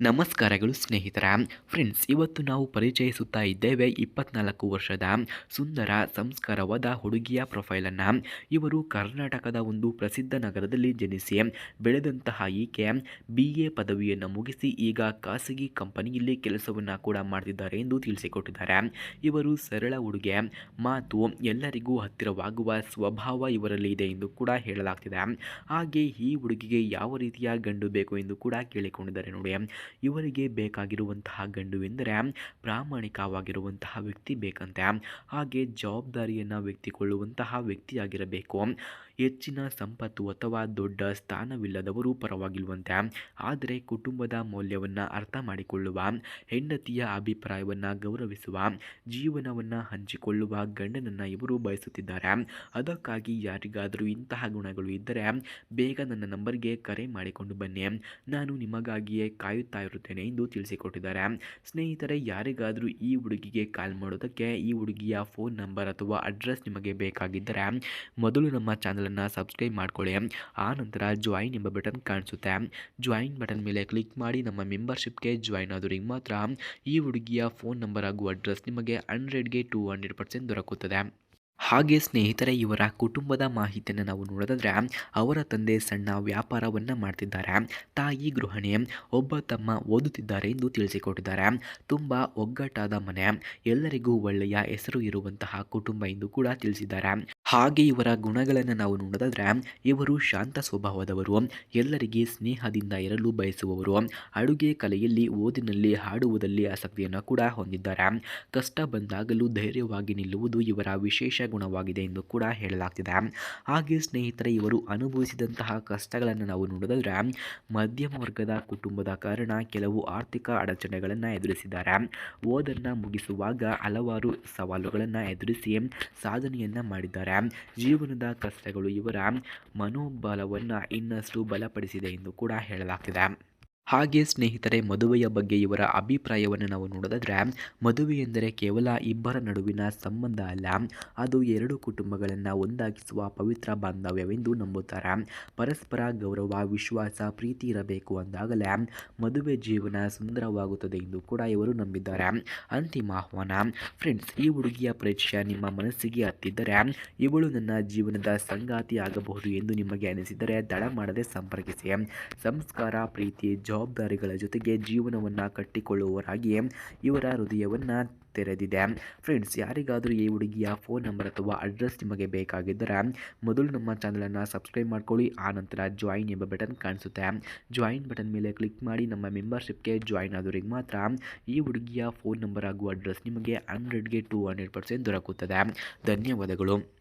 ನಮಸ್ಕಾರಗಳು ಸ್ನೇಹಿತರ. ಫ್ರೆಂಡ್ಸ್ ಇವತ್ತು ನಾವು ಪರಿಚಯಿಸುತ್ತಾ ಇದ್ದೇವೆ ಇಪ್ಪತ್ನಾಲ್ಕು ವರ್ಷದ ಸುಂದರ, ಸಂಸ್ಕಾರವಾದ ಹುಡುಗಿಯ ಪ್ರೊಫೈಲನ್ನು ಇವರು ಕರ್ನಾಟಕದ ಒಂದು ಪ್ರಸಿದ್ಧ ನಗರದಲ್ಲಿ ಜನಿಸಿ, ಬೆಳೆದಂತಹ ಈಕೆ ಬಿ ಎ ಪದವಿಯನ್ನು ಮುಗಿಸಿ ಈಗ ಖಾಸಗಿ ಕಂಪನಿಯಲ್ಲಿ ಕೆಲಸವನ್ನು ಕೂಡ ಮಾಡ್ತಿದ್ದಾರೆ ಎಂದು ತಿಳಿಸಿಕೊಟ್ಟಿದ್ದಾರೆ. ಇವರು ಸರಳ ಹುಡುಗೆ ಮಾತು ಎಲ್ಲರಿಗೂ ಹತ್ತಿರವಾಗುವ ಸ್ವಭಾವ ಇವರಲ್ಲಿ ಇದೆ ಎಂದು ಕೂಡ ಹೇಳಲಾಗ್ತಿದೆ. ಹಾಗೆ ಈ ಹುಡುಗಿಗೆ ಯಾವ ರೀತಿಯ ಗಂಡು ಬೇಕು ಎಂದು ಕೂಡ ಕೇಳಿಕೊಂಡಿದ್ದಾರೆ ನೋಡಿ. ಇವರಿಗೆ ಬೇಕಾಗಿರುವಂತಹ ಗಂಡುವೆಂದರೆ ಪ್ರಾಮಾಣಿಕವಾಗಿರುವಂತಹ ವ್ಯಕ್ತಿ ಬೇಕಂತೆ. ಹಾಗೆ ಜವಾಬ್ದಾರಿಯನ್ನು ವ್ಯಕ್ತಿಕೊಳ್ಳುವಂತಹ ವ್ಯಕ್ತಿಯಾಗಿರಬೇಕು. ಹೆಚ್ಚಿನ ಸಂಪತ್ತು ಅಥವಾ ದೊಡ್ಡ ಸ್ಥಾನವಿಲ್ಲದವರು ಪರವಾಗಿಲ್ವಂತೆ. ಆದರೆ ಕುಟುಂಬದ ಮೌಲ್ಯವನ್ನು ಅರ್ಥ ಮಾಡಿಕೊಳ್ಳುವ, ಹೆಂಡತಿಯ ಅಭಿಪ್ರಾಯವನ್ನು ಗೌರವಿಸುವ, ಜೀವನವನ್ನು ಹಂಚಿಕೊಳ್ಳುವ ಗಂಡನನ್ನು ಇವರು ಬಯಸುತ್ತಿದ್ದಾರೆ. ಅದಕ್ಕಾಗಿ ಯಾರಿಗಾದರೂ ಇಂತಹ ಗುಣಗಳು ಇದ್ದರೆ ಬೇಗ ನನ್ನ ನಂಬರ್ಗೆ ಕರೆ ಮಾಡಿಕೊಂಡು ಬನ್ನಿ. ನಾನು ನಿಮಗಾಗಿಯೇ ಕಾಯುತ್ತಾ ಇರುತ್ತೇನೆ ಎಂದು ತಿಳಿಸಿಕೊಟ್ಟಿದ್ದಾರೆ. ಸ್ನೇಹಿತರೆ, ಯಾರಿಗಾದರೂ ಈ ಹುಡುಗಿಗೆ ಕಾಲ್ ಮಾಡೋದಕ್ಕೆ ಈ ಹುಡುಗಿಯ ಫೋನ್ ನಂಬರ್ ಅಥವಾ ಅಡ್ರೆಸ್ ನಿಮಗೆ ಬೇಕಾಗಿದ್ದರೆ ಮೊದಲು ನಮ್ಮ ಚಾನಲನ್ನು ಸಬ್ಸ್ಕ್ರೈಬ್ ಮಾಡಿಕೊಳ್ಳಿ. ಆ ನಂತರ ಜಾಯಿನ್ ಎಂಬ ಬಟನ್ ಕಾಣಿಸುತ್ತೆ. ಜಾಯಿನ್ ಬಟನ್ ಮೇಲೆ ಕ್ಲಿಕ್ ಮಾಡಿ ನಮ್ಮ ಮೆಂಬರ್ಶಿಪ್ಗೆ ಜಾಯಿನ್ ಆದವರಿಗೆ ಮಾತ್ರ ಈ ಹುಡುಗಿಯ ಫೋನ್ ನಂಬರ್ ಹಾಗೂ ಅಡ್ರೆಸ್ ನಿಮಗೆ ಹಂಡ್ರೆಡ್ಗೆ ಟು ಹಂಡ್ರೆಡ್ ಪರ್ಸೆಂಟ್ ದೊರಕುತ್ತದೆ. ಹಾಗೆ ಸ್ನೇಹಿತರೆ, ಇವರ ಕುಟುಂಬದ ಮಾಹಿತಿಯನ್ನು ನಾವು ನೋಡೋದಾದರೆ, ಅವರ ತಂದೆ ಸಣ್ಣ ವ್ಯಾಪಾರವನ್ನು ಮಾಡ್ತಿದ್ದಾರೆ. ತಾಯಿ ಗೃಹಿಣಿ, ಒಬ್ಬ ತಮ್ಮ ಓದುತ್ತಿದ್ದಾರೆ ಎಂದು ತಿಳಿಸಿಕೊಟ್ಟಿದ್ದಾರೆ. ತುಂಬ ಒಗ್ಗಟ್ಟಾದ ಮನೆ, ಎಲ್ಲರಿಗೂ ಒಳ್ಳೆಯ ಹೆಸರು ಇರುವಂತಹ ಕುಟುಂಬ ಎಂದು ಕೂಡ ತಿಳಿಸಿದ್ದಾರೆ. ಹಾಗೆ ಇವರ ಗುಣಗಳನ್ನು ನಾವು ನೋಡೋದಾದರೆ ಇವರು ಶಾಂತ ಸ್ವಭಾವದವರು, ಎಲ್ಲರಿಗೆ ಸ್ನೇಹದಿಂದ ಇರಲು ಬಯಸುವವರು. ಅಡುಗೆ ಕಲೆಯಲ್ಲಿ, ಓದಿನಲ್ಲಿ ಹಾಡುವುದಲ್ಲಿ ಆಸಕ್ತಿಯನ್ನು ಕೂಡ ಹೊಂದಿದ್ದಾರೆ. ಕಷ್ಟ ಬಂದಾಗಲೂ ಧೈರ್ಯವಾಗಿ ನಿಲ್ಲುವುದು ಇವರ ವಿಶೇಷ ಗುಣವಾಗಿದೆ ಎಂದು ಕೂಡ ಹೇಳಲಾಗ್ತಿದೆ. ಹಾಗೆ ಸ್ನೇಹಿತರೆ, ಇವರು ಅನುಭವಿಸಿದಂತಹ ಕಷ್ಟಗಳನ್ನು ನಾವು ನೋಡೋದಾದರೆ ಮಧ್ಯಮ ವರ್ಗದ ಕುಟುಂಬದ ಕಾರಣ ಕೆಲವು ಆರ್ಥಿಕ ಅಡಚಣೆಗಳನ್ನು ಎದುರಿಸಿದ್ದಾರೆ. ಓದನ್ನು ಮುಗಿಸುವಾಗ ಹಲವಾರು ಸವಾಲುಗಳನ್ನು ಎದುರಿಸಿ ಸಾಧನೆಯನ್ನು ಮಾಡಿದ್ದಾರೆ. ಜೀವನದ ಕಷ್ಟಗಳು ಇವರ ಮನೋಬಲವನ್ನು ಇನ್ನಷ್ಟು ಬಲಪಡಿಸಿದೆ ಎಂದು ಕೂಡ ಹೇಳಲಾಗ್ತಿದೆ. ಹಾಗೆ ಸ್ನೇಹಿತರೆ, ಮದುವೆಯ ಬಗ್ಗೆ ಇವರ ಅಭಿಪ್ರಾಯವನ್ನು ನಾವು ನೋಡೋದಾದರೆ, ಮದುವೆ ಎಂದರೆ ಕೇವಲ ಇಬ್ಬರ ನಡುವಿನ ಸಂಬಂಧ ಅಲ್ಲ, ಅದು ಎರಡು ಕುಟುಂಬಗಳನ್ನು ಒಂದಾಗಿಸುವ ಪವಿತ್ರ ಬಾಂಧವ್ಯವೆಂದು ನಂಬುತ್ತಾರೆ. ಪರಸ್ಪರ ಗೌರವ, ವಿಶ್ವಾಸ, ಪ್ರೀತಿ ಇರಬೇಕು ಅಂದಾಗಲೇ ಮದುವೆ ಜೀವನ ಸುಂದರವಾಗುತ್ತದೆ ಎಂದು ಕೂಡ ಇವರು ನಂಬಿದ್ದಾರೆ. ಅಂತಿಮ ಆಹ್ವಾನ, ಫ್ರೆಂಡ್ಸ್, ಈ ಹುಡುಗಿಯ ಪರಿಚಯ ನಿಮ್ಮ ಮನಸ್ಸಿಗೆ ಹತ್ತಿದ್ದರೆ, ಇವಳು ನನ್ನ ಜೀವನದ ಸಂಗಾತಿ ಆಗಬಹುದು ಎಂದು ನಿಮಗೆ ಅನಿಸಿದರೆ ದಡ ಮಾಡದೆ ಸಂಪರ್ಕಿಸಿ. ಸಂಸ್ಕಾರ, ಪ್ರೀತಿ ಜವಾಬ್ದಾರಿಗಳ ಜೊತೆಗೆ ಜೀವನವನ್ನು ಕಟ್ಟಿಕೊಳ್ಳುವವರಾಗಿ ಇವರ ಹೃದಯವನ್ನು ತೆರೆದಿದೆ. ಫ್ರೆಂಡ್ಸ್ ಯಾರಿಗಾದರೂ ಈ ಹುಡುಗಿಯ ಫೋನ್ ನಂಬರ್ ಅಥವಾ ಅಡ್ರೆಸ್ ನಿಮಗೆ ಬೇಕಾಗಿದ್ದರೆ ಮೊದಲು ನಮ್ಮ ಚಾನಲನ್ನು ಸಬ್ಸ್ಕ್ರೈಬ್ ಮಾಡ್ಕೊಳ್ಳಿ, ಆ ನಂತರ ಜಾಯಿನ್ ಎಂಬ ಬಟನ್ ಕಾಣಿಸುತ್ತೆ. ಜಾಯಿನ್ ಬಟನ್ ಮೇಲೆ ಕ್ಲಿಕ್ ಮಾಡಿ ನಮ್ಮ ಮೆಂಬರ್ಶಿಪ್ಗೆ ಜಾಯಿನ್ ಆದವರಿಗೆ ಮಾತ್ರ ಈ ಹುಡುಗಿಯ ಫೋನ್ ನಂಬರ್ ಹಾಗೂ ಅಡ್ರೆಸ್ ನಿಮಗೆ ಹಂಡ್ರೆಡ್ಗೆ ಟು ಹಂಡ್ರೆಡ್ ಪರ್ಸೆಂಟ್ ದೊರಕುತ್ತದೆ. ಧನ್ಯವಾದಗಳು.